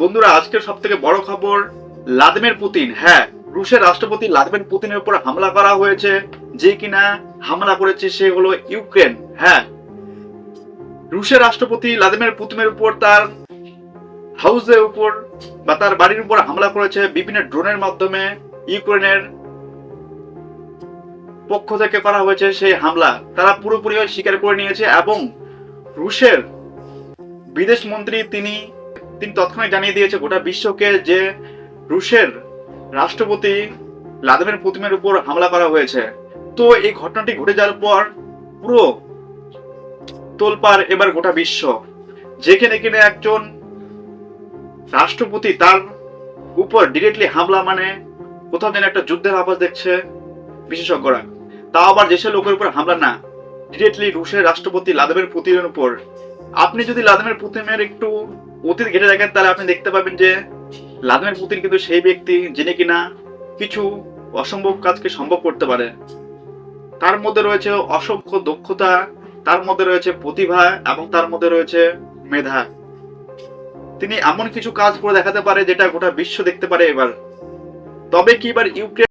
বন্ধুরা, আজকের সব থেকে বড় খবর লাদমের পুতিন। হ্যাঁ রুশের রাষ্ট্রপতি লাদমের পুতিনের উপর হামলা করা হয়েছে, যে কিনা হামলা করেছে সে হলো ইউক্রেন। হ্যাঁ রুশের রাষ্ট্রপতি লাদমের পুতিনের উপর তার হাউসের উপর বা তার বাড়ির উপর হামলা করেছে বিভিন্ন ড্রোনের মাধ্যমে ইউক্রেনের পক্ষ থেকে করা হয়েছে সেই হামলা। তারা পুরোপুরি স্বীকার করে নিয়েছে এবং রুশের বিদেশ মন্ত্রী তিনি তিনি তৎক্ষণাৎ জানিয়ে দিয়েছে, গোটা বিশ্বকে যে রুশের রাষ্ট্রপতি লাদেমের প্রতিমের উপর হামলা করা হয়েছে। তো এই ঘটনাটি ঘটে যাওয়ার পর পুরো তোলপার এবার গোটা বিশ্ব। যেখানে কিনা একজন রাষ্ট্রপতি তার উপর ডিরেক্টলি হামলা মানে কোথাও যেন একটা যুদ্ধের আভাস দেখছে বিশেষজ্ঞরা। তাও আবার দেশের লোকের উপর হামলা না ডিরেক্টলি রুশের রাষ্ট্রপতি লাদেমের পুতিনের উপর। আপনি যদি লাদেমের পুতিনের একটু অতীত ঘেটে দেখেন, তাহলে আপনি দেখতে পাবেন যে লাদেমের পুতিন কিন্তু সেই ব্যক্তি যিনি কিনা কিছু অসম্ভব কাজকে সম্ভব করতে পারে। তার মধ্যে রয়েছে অসংখ্য দক্ষতা, তার মধ্যে রয়েছে প্রতিভা এবং তার মধ্যে রয়েছে মেধা। তিনি এমন কিছু কাজ করে দেখাতে পারে যেটা গোটা বিশ্ব দেখতে পারে এবার। তবে কি এবার ইউক্রেন